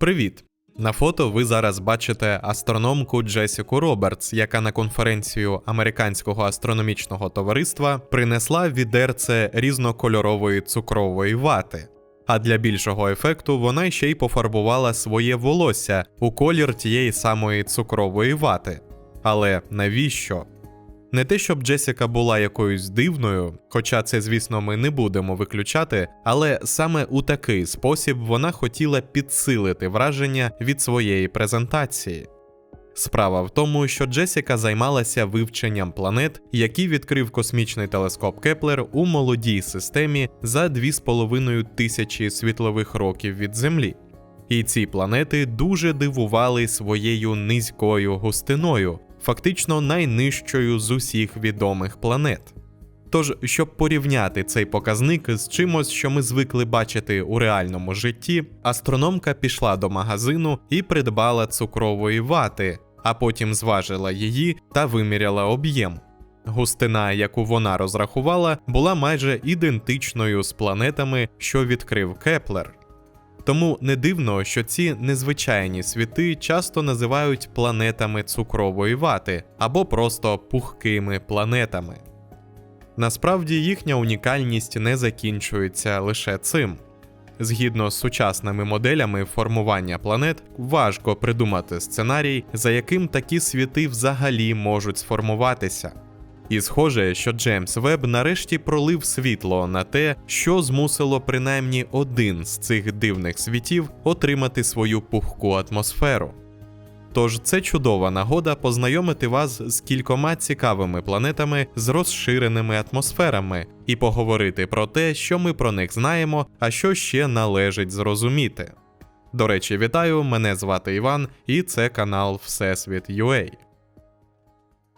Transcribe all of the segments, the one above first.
Привіт! На фото ви зараз бачите астрономку Джесіку Робертс, яка на конференцію Американського астрономічного товариства принесла відерце різнокольорової цукрової вати. А для більшого ефекту вона ще й пофарбувала своє волосся у колір тієї самої цукрової вати. Але навіщо? Не те, щоб Джесіка була якоюсь дивною, хоча це, звісно, ми не будемо виключати, але саме у такий спосіб вона хотіла підсилити враження від своєї презентації. Справа в тому, що Джесіка займалася вивченням планет, які відкрив космічний телескоп Кеплер у молодій системі за 2,5 тисячі світлових років від Землі. І ці планети дуже дивували своєю низькою густиною, фактично найнижчою з усіх відомих планет. Тож, щоб порівняти цей показник з чимось, що ми звикли бачити у реальному житті, астрономка пішла до магазину і придбала цукрової вати, а потім зважила її та виміряла об'єм. Густина, яку вона розрахувала, була майже ідентичною з планетами, що відкрив Кеплер. Тому не дивно, що ці незвичайні світи часто називають планетами цукрової вати або просто пухкими планетами. Насправді їхня унікальність не закінчується лише цим. Згідно з сучасними моделями формування планет, важко придумати сценарій, за яким такі світи взагалі можуть сформуватися. І схоже, що Джеймс Веб нарешті пролив світло на те, що змусило принаймні один з цих дивних світів отримати свою пухку атмосферу. Тож це чудова нагода познайомити вас з кількома цікавими планетами з розширеними атмосферами і поговорити про те, що ми про них знаємо, а що ще належить зрозуміти. До речі, вітаю! Мене звати Іван, і це канал Всесвіт UA.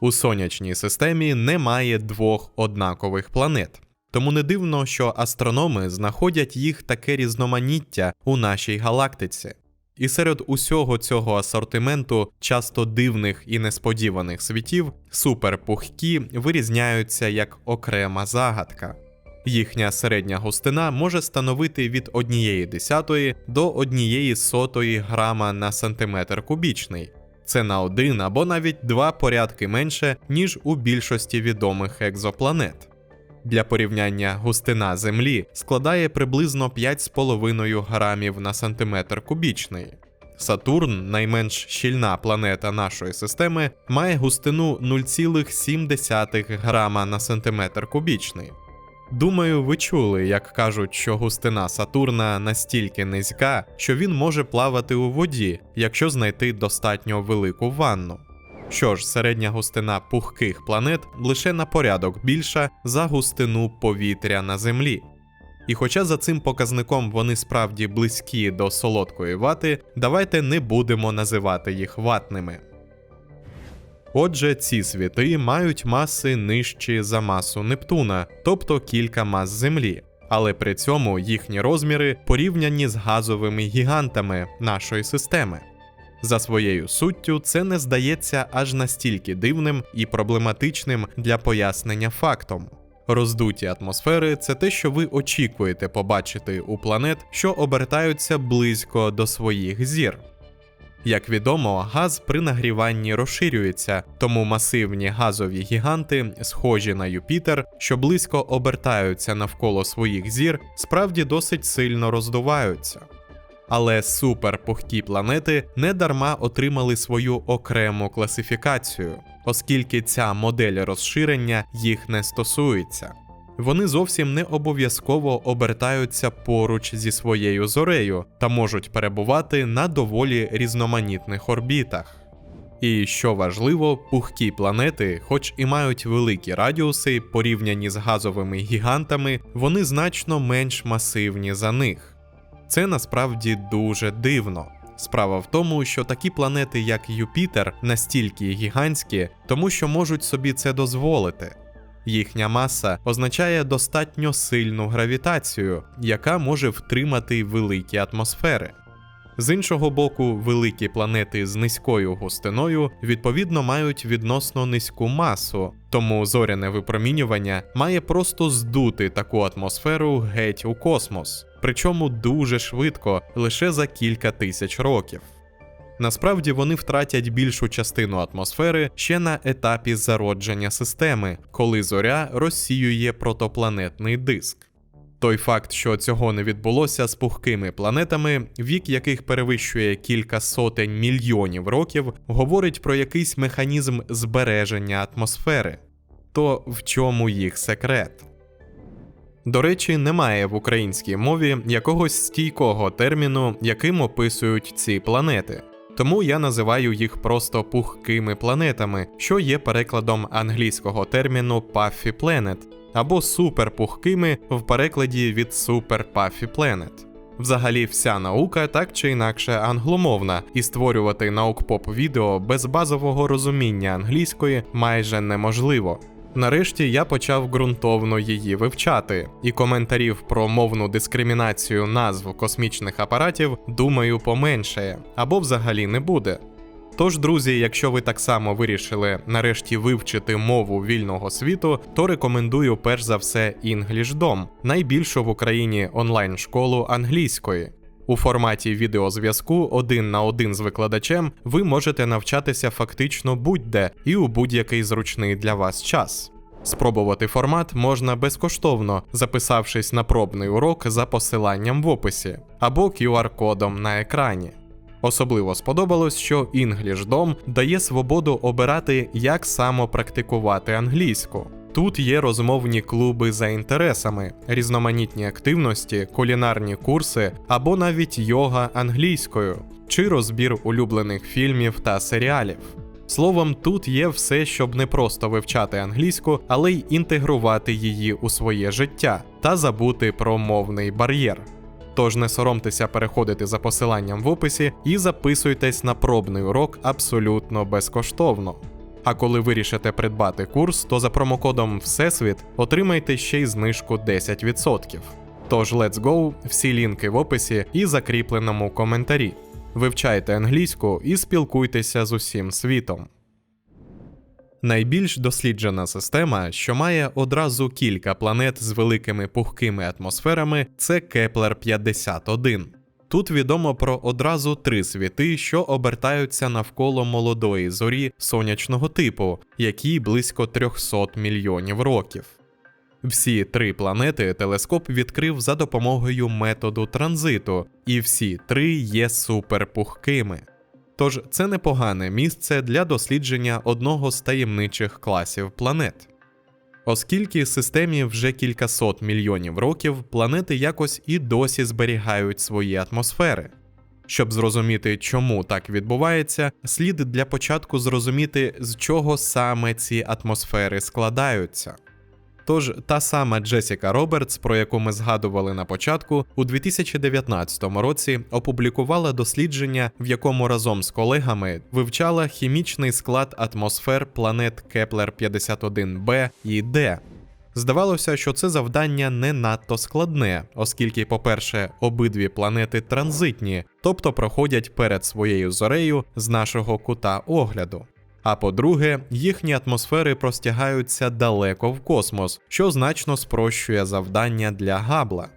У сонячній системі немає двох однакових планет. Тому не дивно, що астрономи знаходять їх таке різноманіття у нашій галактиці. І серед усього цього асортименту часто дивних і несподіваних світів суперпухкі вирізняються як окрема загадка. Їхня середня густина може становити від 1,1 до 1,1 грама на сантиметр кубічний. Це на один або навіть два порядки менше, ніж у більшості відомих екзопланет. Для порівняння густина Землі складає приблизно 5,5 грамів на сантиметр кубічний. Сатурн, найменш щільна планета нашої системи, має густину 0,7 грама на сантиметр кубічний. Думаю, ви чули, як кажуть, що густина Сатурна настільки низька, що він може плавати у воді, якщо знайти достатньо велику ванну. Що ж, середня густина пухких планет лише на порядок більша за густину повітря на Землі. І хоча за цим показником вони справді близькі до солодкої вати, давайте не будемо називати їх ватними. Отже, ці світи мають маси нижчі за масу Нептуна, тобто кілька мас Землі, але при цьому їхні розміри порівняні з газовими гігантами нашої системи. За своєю суттю, це не здається аж настільки дивним і проблематичним для пояснення фактом. Роздуті атмосфери це те, що ви очікуєте побачити у планет, що обертаються близько до своїх зір. Як відомо, газ при нагріванні розширюється, тому масивні газові гіганти, схожі на Юпітер, що близько обертаються навколо своїх зір, справді досить сильно роздуваються. Але суперпухкі планети недарма отримали свою окрему класифікацію, оскільки ця модель розширення їх не стосується. Вони зовсім не обов'язково обертаються поруч зі своєю зорею та можуть перебувати на доволі різноманітних орбітах. І що важливо, пухкі планети, хоч і мають великі радіуси, порівняні з газовими гігантами, вони значно менш масивні за них. Це насправді дуже дивно. Справа в тому, що такі планети, як Юпітер, настільки гігантські, тому що можуть собі це дозволити. Їхня маса означає достатньо сильну гравітацію, яка може втримати великі атмосфери. З іншого боку, великі планети з низькою густиною відповідно мають відносно низьку масу, тому зоряне випромінювання має просто здути таку атмосферу геть у космос. причому дуже швидко, лише за кілька тисяч років. Насправді вони втратять більшу частину атмосфери ще на етапі зародження системи, коли зоря розсіює протопланетний диск. Той факт, що цього не відбулося з пухкими планетами, вік яких перевищує кілька сотень мільйонів років, говорить про якийсь механізм збереження атмосфери. То в чому їх секрет? До речі, немає в українській мові якогось стійкого терміну, яким описують ці планети. Тому я називаю їх просто пухкими планетами, що є перекладом англійського терміну Puffy Planet, або суперпухкими в перекладі від Super Puffy Planet. Взагалі, вся наука так чи інакше англомовна, і створювати наукпоп відео без базового розуміння англійської майже неможливо. Нарешті я почав ґрунтовно її вивчати, і коментарів про мовну дискримінацію назв космічних апаратів, думаю, поменшає або взагалі не буде. Тож, друзі, якщо ви так само вирішили нарешті вивчити мову вільного світу, то рекомендую перш за все EnglishDom, найбільшу в Україні онлайн-школу англійської. У форматі відеозв'язку один на один з викладачем ви можете навчатися фактично будь-де і у будь-який зручний для вас час. Спробувати формат можна безкоштовно, записавшись на пробний урок за посиланням в описі або QR-кодом на екрані. Особливо сподобалось, що EnglishDom дає свободу обирати, як само практикувати англійську. Тут є розмовні клуби за інтересами, різноманітні активності, кулінарні курси або навіть йога англійською, чи розбір улюблених фільмів та серіалів. Словом, тут є все, щоб не просто вивчати англійську, але й інтегрувати її у своє життя та забути про мовний бар'єр. Тож не соромтеся переходити за посиланням в описі і записуйтесь на пробний урок абсолютно безкоштовно. А коли вирішите придбати курс, то за промокодом Всесвіт отримайте ще й знижку 10%. Тож let's go, всі лінки в описі і закріпленому коментарі. Вивчайте англійську і спілкуйтеся з усім світом. Найбільш досліджена система, що має одразу кілька планет з великими пухкими атмосферами, це Кеплер 51. Тут відомо про одразу три світи, що обертаються навколо молодої зорі сонячного типу, якій близько 300 мільйонів років. Всі три планети телескоп відкрив за допомогою методу транзиту, і всі три є суперпухкими. Тож це непогане місце для дослідження одного з таємничих класів планет. Оскільки системі вже кількасот мільйонів років планети якось і досі зберігають свої атмосфери. Щоб зрозуміти, чому так відбувається, слід для початку зрозуміти, з чого саме ці атмосфери складаються. Тож та сама Джесіка Робертс, про яку ми згадували на початку, у 2019 році опублікувала дослідження, в якому разом з колегами вивчала хімічний склад атмосфер планет Кеплер 51b і Д. Здавалося, що це завдання не надто складне, оскільки, по-перше, обидві планети транзитні, тобто проходять перед своєю зорею з нашого кута огляду. А по-друге, їхні атмосфери простягаються далеко в космос, що значно спрощує завдання для Габла.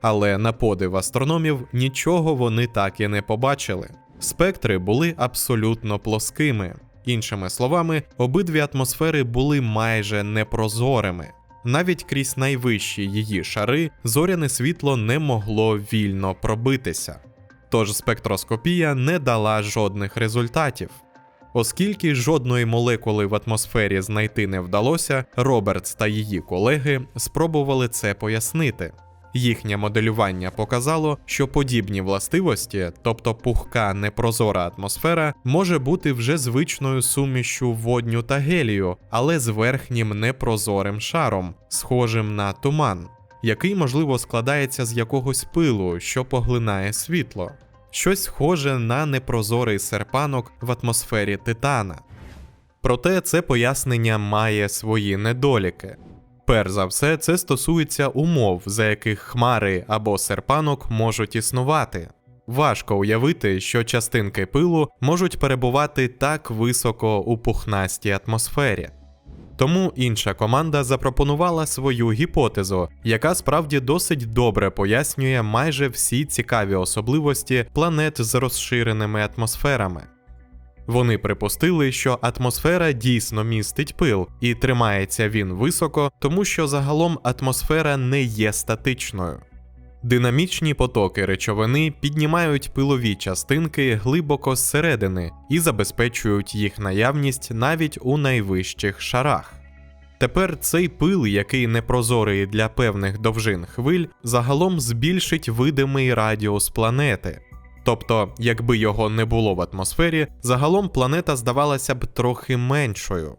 Але на подив астрономів нічого вони так і не побачили. Спектри були абсолютно плоскими. Іншими словами, обидві атмосфери були майже непрозорими. Навіть крізь найвищі її шари зоряне світло не могло вільно пробитися. Тож спектроскопія не дала жодних результатів. Оскільки жодної молекули в атмосфері знайти не вдалося, Робертс та її колеги спробували це пояснити. Їхнє моделювання показало, що подібні властивості, тобто пухка непрозора атмосфера, може бути вже звичною сумішю водню та гелію, але з верхнім непрозорим шаром, схожим на туман, який можливо складається з якогось пилу, що поглинає світло щось схоже на непрозорий серпанок в атмосфері Титана. Проте це пояснення має свої недоліки. Перш за все, це стосується умов, за яких хмари або серпанок можуть існувати. Важко уявити, що частинки пилу можуть перебувати так високо у пухнастій атмосфері. Тому інша команда запропонувала свою гіпотезу, яка справді досить добре пояснює майже всі цікаві особливості планет з розширеними атмосферами. Вони припустили, що атмосфера дійсно містить пил, і тримається він високо, тому що загалом атмосфера не є статичною. Динамічні потоки речовини піднімають пилові частинки глибоко зсередини і забезпечують їх наявність навіть у найвищих шарах. Тепер цей пил, який непрозорий для певних довжин хвиль, загалом збільшить видимий радіус планети. Тобто, якби його не було в атмосфері, загалом планета здавалася б трохи меншою.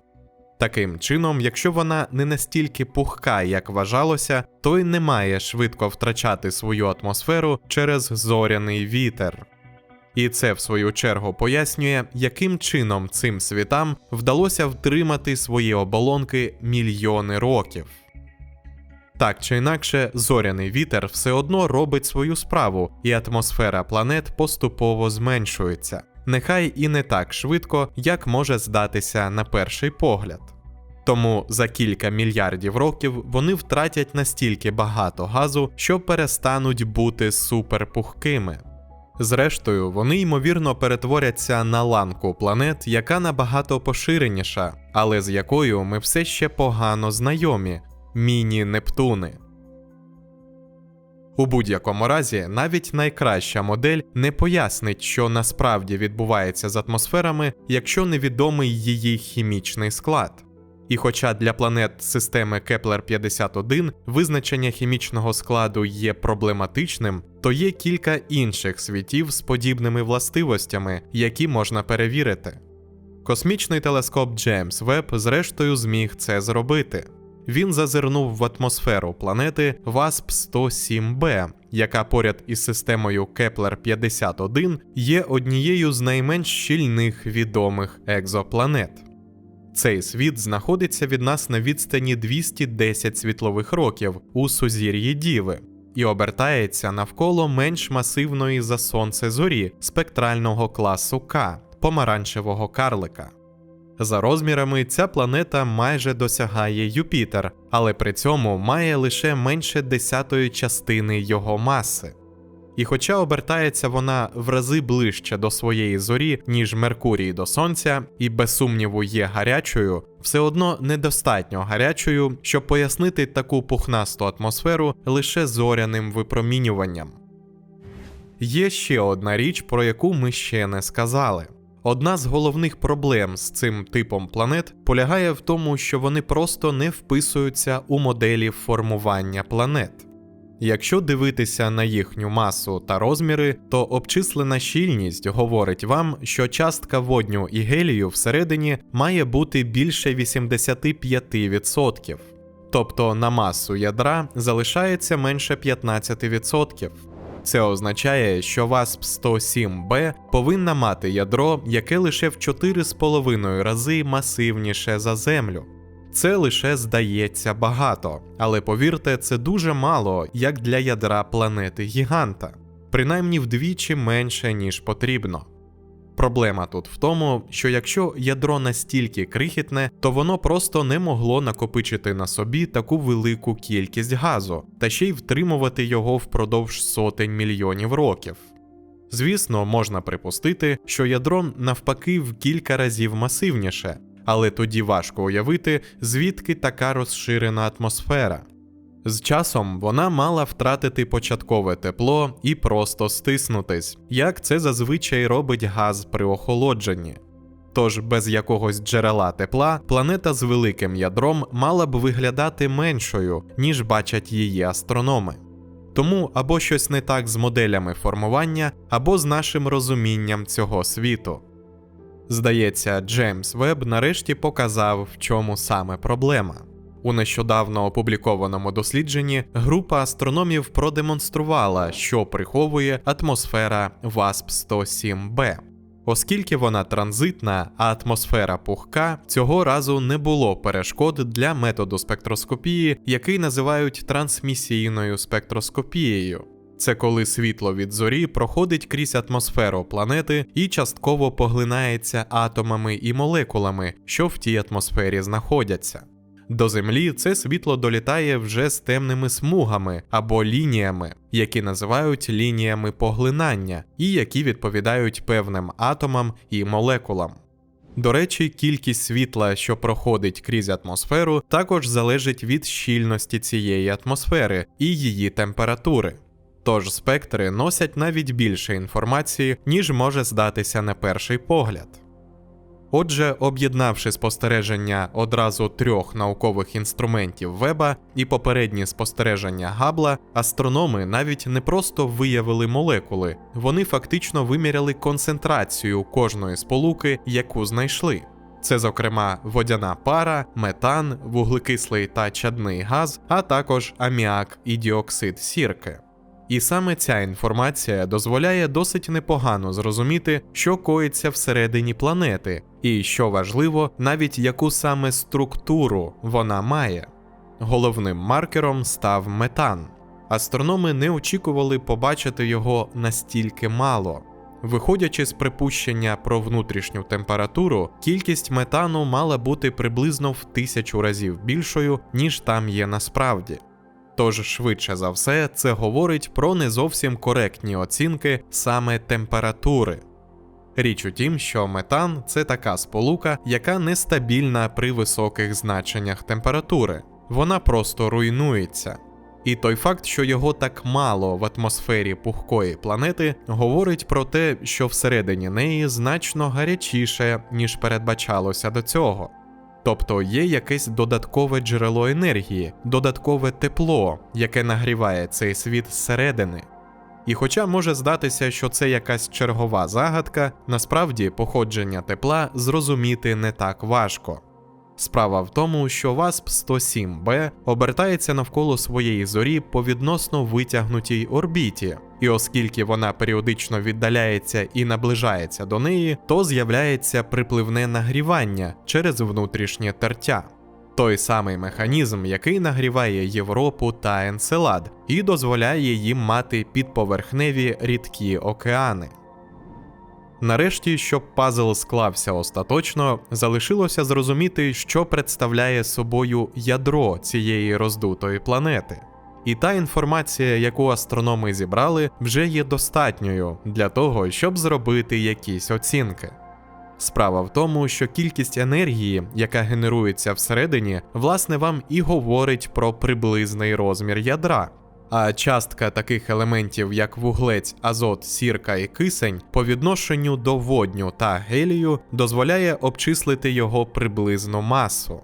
Таким чином, якщо вона не настільки пухка, як вважалося, то й не має швидко втрачати свою атмосферу через зоряний вітер. І це, в свою чергу, пояснює, яким чином цим світам вдалося втримати свої оболонки мільйони років. Так чи інакше, зоряний вітер все одно робить свою справу, і атмосфера планет поступово зменшується, нехай і не так швидко, як може здатися на перший погляд. Тому за кілька мільярдів років вони втратять настільки багато газу, що перестануть бути суперпухкими. Зрештою, вони ймовірно перетворяться на ланку планет, яка набагато поширеніша, але з якою ми все ще погано знайомі міні-Нептуни. У будь-якому разі, навіть найкраща модель не пояснить, що насправді відбувається з атмосферами, якщо невідомий її хімічний склад. І хоча для планет системи Кеплер 51 визначення хімічного складу є проблематичним, то є кілька інших світів з подібними властивостями, які можна перевірити. Космічний телескоп Джеймс Веб зрештою зміг це зробити. Він зазирнув в атмосферу планети васп 107 b яка поряд із системою Кеплер 51 є однією з найменш щільних відомих екзопланет. Цей світ знаходиться від нас на відстані 210 світлових років у сузір'ї Діви і обертається навколо менш масивної за сонце зорі спектрального класу К помаранчевого карлика. За розмірами ця планета майже досягає Юпітер, але при цьому має лише менше десятої частини його маси. І хоча обертається вона в рази ближче до своєї зорі, ніж Меркурій до Сонця, і без сумніву є гарячою, все одно недостатньо гарячою, щоб пояснити таку пухнасту атмосферу лише зоряним випромінюванням. Є ще одна річ, про яку ми ще не сказали. Одна з головних проблем з цим типом планет полягає в тому, що вони просто не вписуються у моделі формування планет. Якщо дивитися на їхню масу та розміри, то обчислена щільність говорить вам, що частка водню і гелію всередині має бути більше 85%. Тобто на масу ядра залишається менше 15%. Це означає, що васп 107 b повинна мати ядро, яке лише в 4,5 рази масивніше за Землю. Це лише здається багато, але повірте, це дуже мало як для ядра планети Гіганта, принаймні вдвічі менше, ніж потрібно. Проблема тут в тому, що якщо ядро настільки крихітне, то воно просто не могло накопичити на собі таку велику кількість газу та ще й втримувати його впродовж сотень мільйонів років. Звісно, можна припустити, що ядро навпаки в кілька разів масивніше, але тоді важко уявити, звідки така розширена атмосфера. З часом вона мала втратити початкове тепло і просто стиснутись, як це зазвичай робить газ при охолодженні. Тож без якогось джерела тепла планета з великим ядром мала б виглядати меншою, ніж бачать її астрономи. Тому або щось не так з моделями формування, або з нашим розумінням цього світу. Здається, Джеймс Веб нарешті показав, в чому саме проблема. У нещодавно опублікованому дослідженні група астрономів продемонструвала, що приховує атмосфера васп 107 b Оскільки вона транзитна, а атмосфера пухка, цього разу не було перешкод для методу спектроскопії, який називають трансмісійною спектроскопією. Це коли світло від зорі проходить крізь атмосферу планети і частково поглинається атомами і молекулами, що в тій атмосфері знаходяться. До Землі це світло долітає вже з темними смугами або лініями, які називають лініями поглинання, і які відповідають певним атомам і молекулам. До речі, кількість світла, що проходить крізь атмосферу, також залежить від щільності цієї атмосфери і її температури. Тож спектри носять навіть більше інформації, ніж може здатися на перший погляд. Отже, об'єднавши спостереження одразу трьох наукових інструментів Веба і попередні спостереження Габла, астрономи навіть не просто виявили молекули, вони фактично виміряли концентрацію кожної сполуки, яку знайшли. Це, зокрема, водяна пара, метан, вуглекислий та чадний газ, а також аміак і діоксид сірки. І саме ця інформація дозволяє досить непогано зрозуміти, що коїться всередині планети, і що важливо, навіть яку саме структуру вона має. Головним маркером став метан. Астрономи не очікували побачити його настільки мало. Виходячи з припущення про внутрішню температуру, кількість метану мала бути приблизно в тисячу разів більшою, ніж там є насправді. Тож, швидше за все, це говорить про не зовсім коректні оцінки саме температури. Річ у тім, що метан це така сполука, яка нестабільна при високих значеннях температури, вона просто руйнується. І той факт, що його так мало в атмосфері пухкої планети, говорить про те, що всередині неї значно гарячіше, ніж передбачалося до цього. Тобто є якесь додаткове джерело енергії, додаткове тепло, яке нагріває цей світ зсередини. І хоча може здатися, що це якась чергова загадка, насправді походження тепла зрозуміти не так важко. Справа в тому, що ВАСП 107Б обертається навколо своєї зорі по відносно витягнутій орбіті, і оскільки вона періодично віддаляється і наближається до неї, то з'являється припливне нагрівання через внутрішнє тертя. Той самий механізм, який нагріває Європу та Енцелад і дозволяє їм мати підповерхневі рідкі океани. Нарешті, щоб пазл склався остаточно, залишилося зрозуміти, що представляє собою ядро цієї роздутої планети. І та інформація, яку астрономи зібрали, вже є достатньою для того, щоб зробити якісь оцінки. Справа в тому, що кількість енергії, яка генерується всередині, власне вам і говорить про приблизний розмір ядра. А частка таких елементів, як вуглець, азот, сірка і кисень, по відношенню до водню та гелію, дозволяє обчислити його приблизну масу.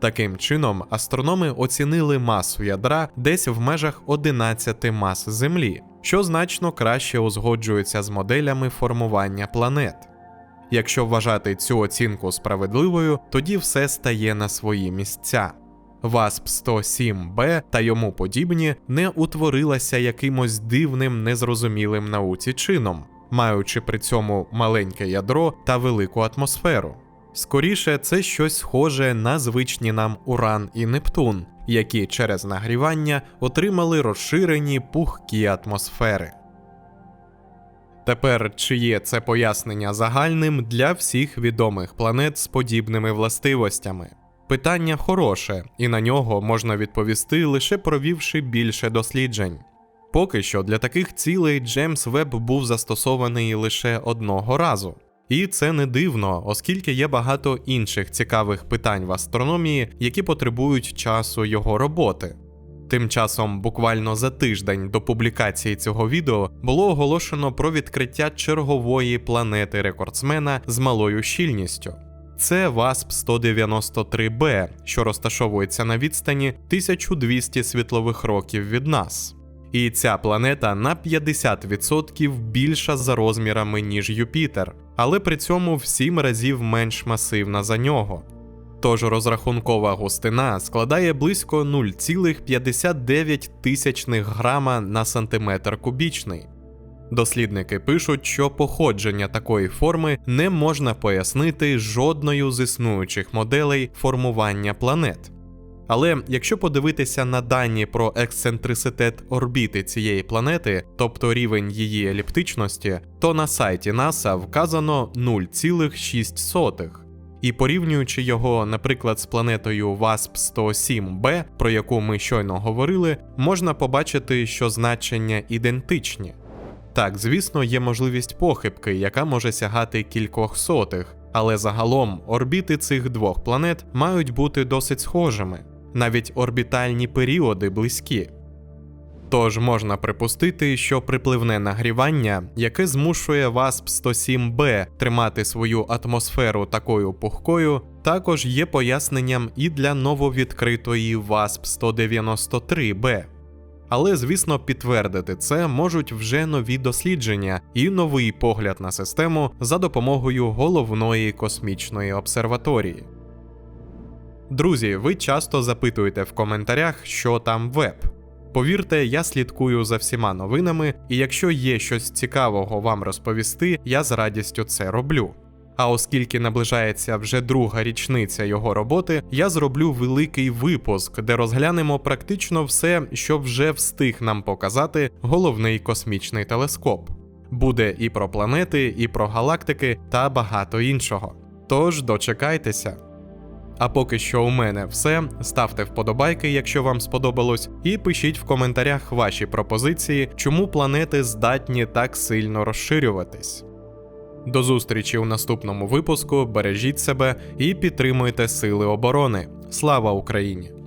Таким чином, астрономи оцінили масу ядра десь в межах 11 мас Землі, що значно краще узгоджується з моделями формування планет. Якщо вважати цю оцінку справедливою, тоді все стає на свої місця. ВАСП 107Б та йому подібні не утворилася якимось дивним незрозумілим науці чином, маючи при цьому маленьке ядро та велику атмосферу. Скоріше, це щось схоже на звичні нам Уран і Нептун, які через нагрівання отримали розширені пухкі атмосфери. Тепер чи є це пояснення загальним для всіх відомих планет з подібними властивостями? Питання хороше, і на нього можна відповісти лише провівши більше досліджень. Поки що для таких цілей Джеймс Веб був застосований лише одного разу. І це не дивно, оскільки є багато інших цікавих питань в астрономії, які потребують часу його роботи. Тим часом, буквально за тиждень до публікації цього відео було оголошено про відкриття чергової планети рекордсмена з малою щільністю. Це ВАСП 193Б, що розташовується на відстані 1200 світлових років від нас. І ця планета на 50% більша за розмірами, ніж Юпітер, але при цьому в 7 разів менш масивна за нього. Тож розрахункова густина складає близько 0,59 тисячних грама на сантиметр кубічний. Дослідники пишуть, що походження такої форми не можна пояснити жодною з існуючих моделей формування планет. Але якщо подивитися на дані про ексцентриситет орбіти цієї планети, тобто рівень її еліптичності, то на сайті НАСА вказано 0,6. І порівнюючи його, наприклад, з планетою WASP 107b, про яку ми щойно говорили, можна побачити, що значення ідентичні. Так, звісно, є можливість похибки, яка може сягати кількох сотих, але загалом орбіти цих двох планет мають бути досить схожими, навіть орбітальні періоди близькі. Тож можна припустити, що припливне нагрівання, яке змушує WASP 107b тримати свою атмосферу такою пухкою, також є поясненням і для нововідкритої WASP 193b. Але, звісно, підтвердити це можуть вже нові дослідження і новий погляд на систему за допомогою головної космічної обсерваторії. Друзі, ви часто запитуєте в коментарях, що там веб. Повірте, я слідкую за всіма новинами, і якщо є щось цікавого вам розповісти, я з радістю це роблю. А оскільки наближається вже друга річниця його роботи, я зроблю великий випуск, де розглянемо практично все, що вже встиг нам показати головний космічний телескоп. Буде і про планети, і про галактики та багато іншого. Тож дочекайтеся. А поки що у мене все. Ставте вподобайки, якщо вам сподобалось, і пишіть в коментарях ваші пропозиції, чому планети здатні так сильно розширюватись. До зустрічі у наступному випуску. Бережіть себе і підтримуйте Сили оборони. Слава Україні!